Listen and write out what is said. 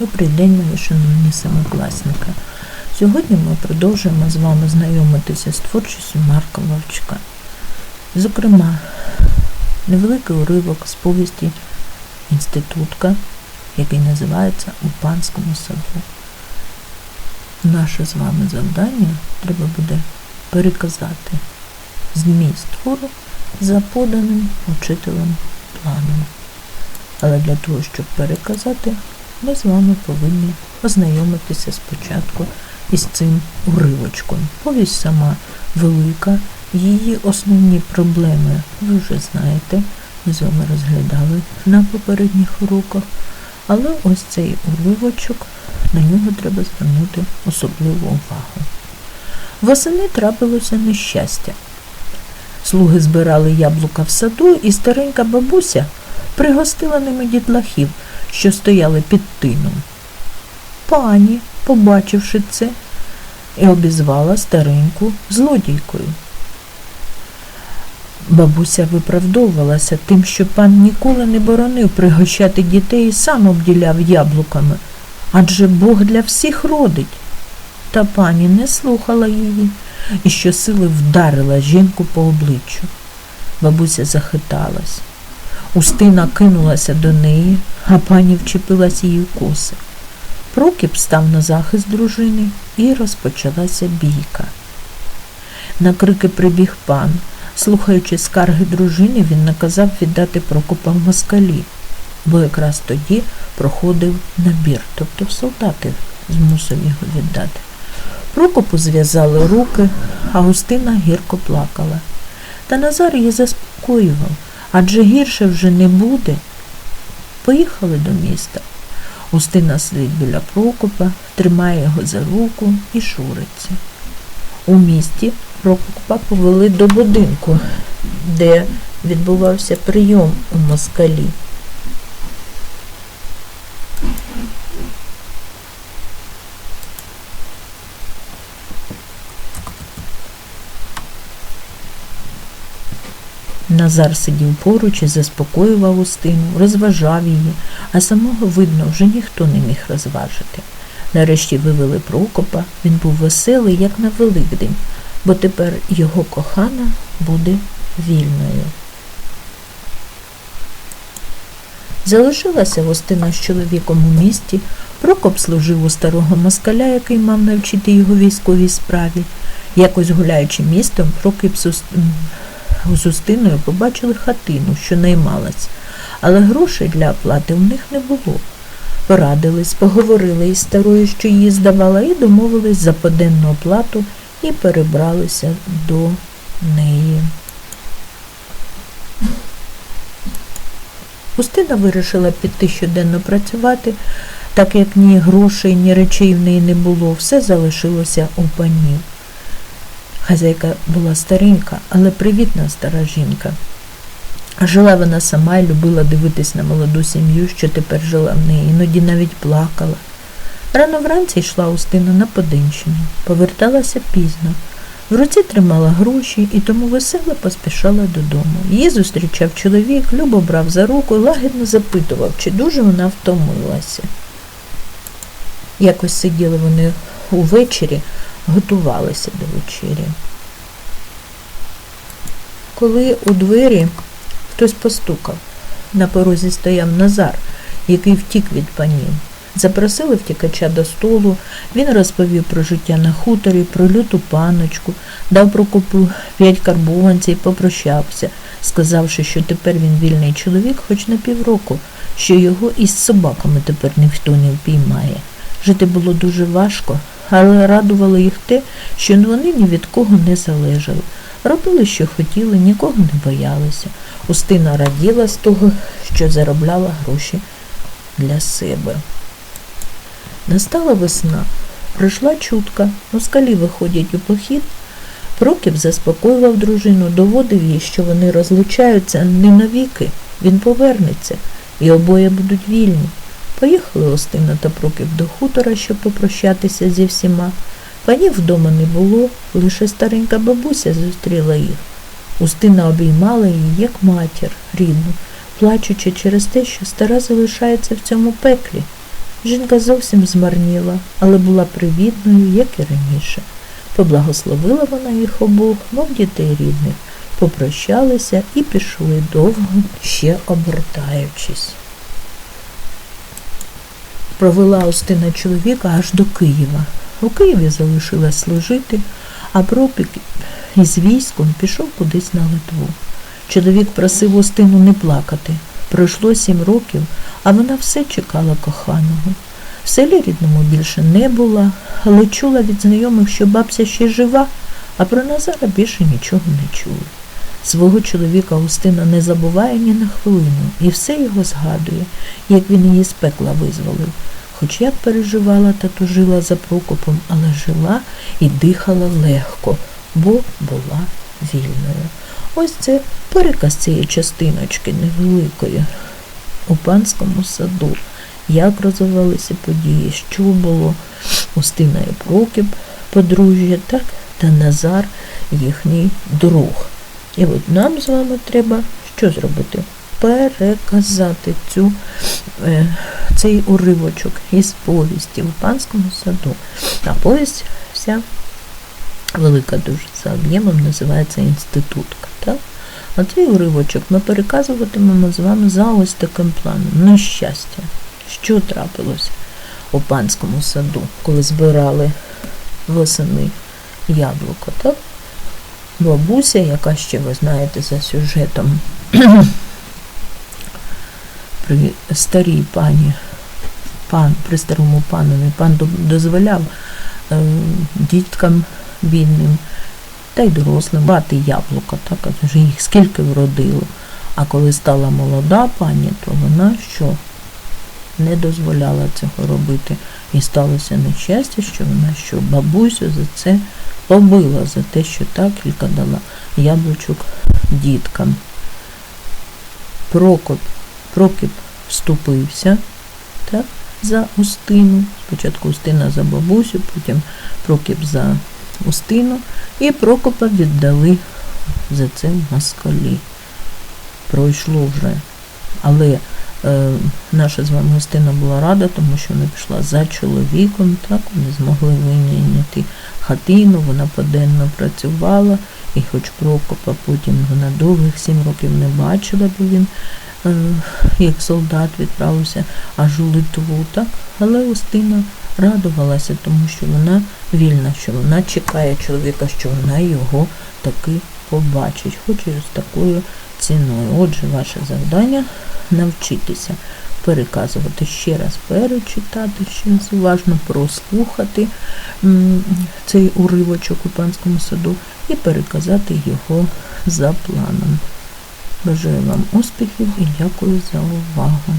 Добрий день, мої шановні семикласники. Сьогодні ми продовжуємо з вами знайомитися з творчістю Марка Вовчка. Зокрема, невеликий уривок з повісті інститутка, який називається У панському саду. Наше з вами завдання треба буде переказати зміст твору за поданим учителем планом. Але для того, щоб переказати, ми з вами повинні ознайомитися спочатку із цим уривочком. Повість сама велика, її основні проблеми ви вже знаєте, ми з вами розглядали на попередніх уроках. Але ось цей уривочок, на нього треба звернути особливу увагу. Восени трапилося нещастя. Слуги збирали яблука в саду, і старенька бабуся пригостила ними дітлахів, що стояли під тином. Пані, побачивши це, і обізвала стареньку злодійкою. Бабуся виправдовувалася тим, що пан ніколи не боронив пригощати дітей і сам обділяв яблуками, адже Бог для всіх родить. Та пані не слухала її і щосили вдарила жінку по обличчю. Бабуся захиталась. Устина кинулася до неї, а пані вчепилась її в коси. Прокіп став на захист дружини і розпочалася бійка. На крики прибіг пан. Слухаючи скарги дружини, він наказав віддати Прокопа в москалі, бо якраз тоді проходив набір, тобто солдати змусив його віддати. Прокопу зв'язали руки, а Устина гірко плакала. Та Назар її заспокоював, адже гірше вже не буде. Поїхали до міста. Устина сидить біля Прокопа, тримає його за руку і шуриться. У місті Прокопа повели до будинку, де відбувався прийом у москалі. Назар сидів поруч і заспокоював Устину, розважав її, а самого видно вже ніхто не міг розважити. Нарешті вивели Прокопа, він був веселий, як на Великдень, бо тепер його кохана буде вільною. Залишилася Устина з чоловіком у місті. Прокоп служив у старого москаля, який мав навчити його військовій справі. Якось гуляючи містом, Прокіп з Уст- м, з Устиною побачили хатину, що наймалась, але грошей для оплати у них не було. Порадились, поговорили із старою, що її здавала, і домовились за поденну оплату і перебралися до неї. Устина вирішила піти щоденно працювати, так як ні грошей, ні речей в неї не було, все залишилося у панів. Хазяйка була старенька, але привітна стара жінка. Жила вона сама і любила дивитись на молоду сім'ю, що тепер жила в неї, іноді навіть плакала. Рано вранці йшла Устина на Подинщину, поверталася пізно. В руці тримала гроші і тому весело поспішала додому. Її зустрічав чоловік, любо брав за руку і лагідно запитував, чи дуже вона втомилася. Якось сиділи вони увечері, готувалися до вечері. Коли у двері хтось постукав, на порозі стояв Назар, який втік від панів. Запросили втікача до столу, він розповів про життя на хуторі, про люту паночку, дав Прокопу п'ять карбованців і попрощався, сказавши, що тепер він вільний чоловік хоч на півроку, що його із собаками тепер ніхто не впіймає. Жити було дуже важко, але радувало їх те, що вони ні від кого не залежали. Робили, що хотіли, нікого не боялися. Устина раділа з того, що заробляла гроші для себе. Настала весна, пройшла чутка, москалі виходять у похід. Прокіп заспокоював дружину, доводив їй, що вони розлучаються не навіки, він повернеться, і обоє будуть вільні. Поїхали Остина та Прокіп до хутора, щоб попрощатися зі всіма. Панів вдома не було, лише старенька бабуся зустріла їх. Устина обіймала її, як матір рідну, плачучи через те, що стара залишається в цьому пеклі. Жінка зовсім змарніла, але була привітною, як і раніше. Поблагословила вона їх обох, мов дітей рідних, попрощалися і пішли довго, ще обертаючись. Провела Устина чоловіка аж до Києва. У Києві залишилась служити, а Пропік із військом пішов кудись на Литву. Чоловік просив Устину не плакати. Пройшло сім років, а вона все чекала коханого. В селі рідному більше не була, але чула від знайомих, що бабця ще жива, а про Назара більше нічого не чула. Свого чоловіка Устина не забуває ні на хвилину і все його згадує, як він її з пекла визволив. Хоч як переживала та тужила за Прокопом, але жила і дихала легко, бо була вільною. Ось це переказ цієї частиночки невеликої у панському саду. Як розвивалися події, що було Устина і Прокіп, подружжя, так, та Назар, їхній друг. І от нам з вами треба що зробити? Переказати цю, е, цей уривочок із повісті в панському саду. А повість вся велика дуже за об'ємом називається інститутка. Так? А цей уривочок ми переказуватимемо з вами за ось таким планом. На щастя, що трапилось у панському саду, коли збирали восени яблуко, так? Бабуся, яка ще, ви знаєте, за сюжетом при старій пані, пан, при старому панові, пан дозволяв е, діткам бідним та й дорослим мати яблука, так, вже їх скільки вродило. А коли стала молода пані, то вона що не дозволяла цього робити. І сталося нещастя, що вона що бабусю за це побила, за те, що так кілька дала яблучок діткам. Прокоп, Прокіп вступився так, за Устину. Спочатку Устина за бабусю, потім Прокіп за Устину. І Прокопа віддали за це москалі. Пройшло вже. Але наша з вами Устина була рада, тому що вона пішла за чоловіком, так, вони змогли винайняти хатину, вона поденно працювала, і хоч Прокопа потім вона довгих сім років не бачила, бо він е, як солдат відправився аж у Литву, так? Але Устина радувалася, тому що вона вільна, що вона чекає чоловіка, що вона його таки побачить, хоч і з такою ціною. Отже, ваше завдання навчитися переказувати ще раз, перечитати ще раз уважно, прослухати цей уривочок у панському саду і переказати його за планом. Бажаю вам успіхів і дякую за увагу.